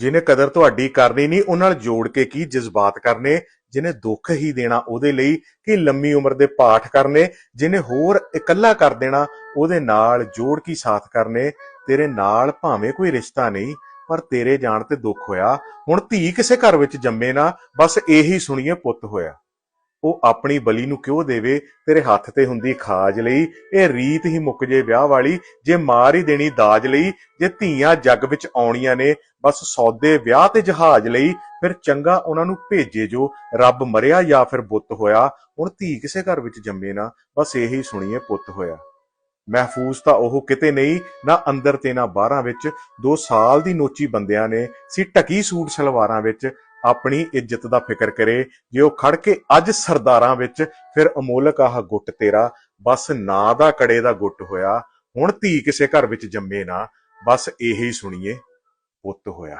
ਜਿਹਨੇ ਕਦਰ ਤੁਹਾਡੀ ਕਰਨੀ ਨਹੀਂ ਉਹਨਾਂ ਨਾਲ ਜੋੜ ਕੇ ਕੀ ਜਜ਼ਬਾਤ ਕਰਨੇ? ਜਿਹਨੇ ਦੁੱਖ ਹੀ ਦੇਣਾ ਉਹਦੇ ਲਈ ਕਿ ਲੰਮੀ ਉਮਰ ਦੇ ਪਾਠ ਕਰਨੇ? ਜਿਹਨੇ ਹੋਰ ਇਕੱਲਾ ਕਰ ਦੇਣਾ, ਉਹਦੇ ਨਾਲ ਜੋੜ ਕੀ ਸਾਥ ਕਰਨੇ? ਤੇਰੇ ਨਾਲ ਭਾਵੇਂ ਕੋਈ ਰਿਸ਼ਤਾ ਨਹੀਂ, ਪਰ ਤੇਰੇ ਜਾਣ ਤੇ ਦੁੱਖ ਹੋਇਆ। ਹੁਣ ਧੀ ਕਿਸੇ ਘਰ ਵਿੱਚ ਜੰਮੇ ਨਾ, ਬਸ ਇਹੀ ਸੁਣੀਏ ਪੁੱਤ ਹੋਇਆ। ਉਹ ਆਪਣੀ ਬਲੀ ਨੂੰ ਕਿਉਂ ਦੇਵੇ? ਤੇਰੇ ਹੱਥ ਤੇ ਹੁੰਦੀ ਖਾਜ ਲਈ। ਇਹ ਰੀਤ ਹੀ ਮੁੱਕ ਜੇ ਵਿਆਹ ਵਾਲੀ, ਜੇ ਮਾਰ ਹੀ ਦੇਣੀ ਦਾਜ ਲਈ, ਜੇ ਧੀਆਂ ਜੱਗ ਵਿੱਚ ਆਉਣੀਆਂ ਨੇ, ਬਸ ਸੌਦੇ ਵਿਆਹ ਤੇ ਜਹਾਜ਼ ਲਈ, ਫਿਰ ਚੰਗਾ ਉਹਨਾਂ ਨੂੰ ਭੇਜੇ ਜੋ। ਰੱਬ ਮਰਿਆ ਜਾਂ ਫਿਰ ਬੁੱਤ ਹੋਇਆ, ਹੁਣ ਧੀ ਕਿਸੇ ਘਰ ਵਿੱਚ ਜੰਮੇ ਨਾ, ਬਸ ਇਹੀ ਸੁਣੀਏ ਪੁੱਤ ਹੋਇਆ। ਮਹਿਫੂਜ਼ ਤਾਂ ਉਹ ਕਿਤੇ ਨਹੀਂ, ਨਾ ਅੰਦਰ ਤੇ ਨਾ ਬਾਹਰਾਂ ਵਿੱਚ। ਦੋ ਸਾਲ ਦੀ ਨੋਚੀ ਬੰਦਿਆਂ ਨੇ, ਸੀ ਟਕੀ ਸੂਟ ਸਲਵਾਰਾਂ ਵਿੱਚ। ਆਪਣੀ ਇੱਜ਼ਤ ਦਾ ਫਿਕਰ ਕਰੇ। ਜੇ ਉਹ ਖੜ ਕੇ ਅੱਜ ਸਰਦਾਰਾਂ ਵਿੱਚ, ਫਿਰ ਅਮੋਲਕ ਆਹ ਗੁੱਟ ਤੇਰਾ। ਬਸ ਨਾਂ ਦਾ ਕੜੇ ਦਾ ਗੁੱਟ ਹੋਇਆ। ਹੁਣ ਧੀ ਕਿਸੇ ਘਰ ਵਿੱਚ ਜੰਮੇ ਨਾ। ਬਸ ਇਹੀ ਸੁਣੀਏ, ਪੁੱਤ ਹੋਇਆ।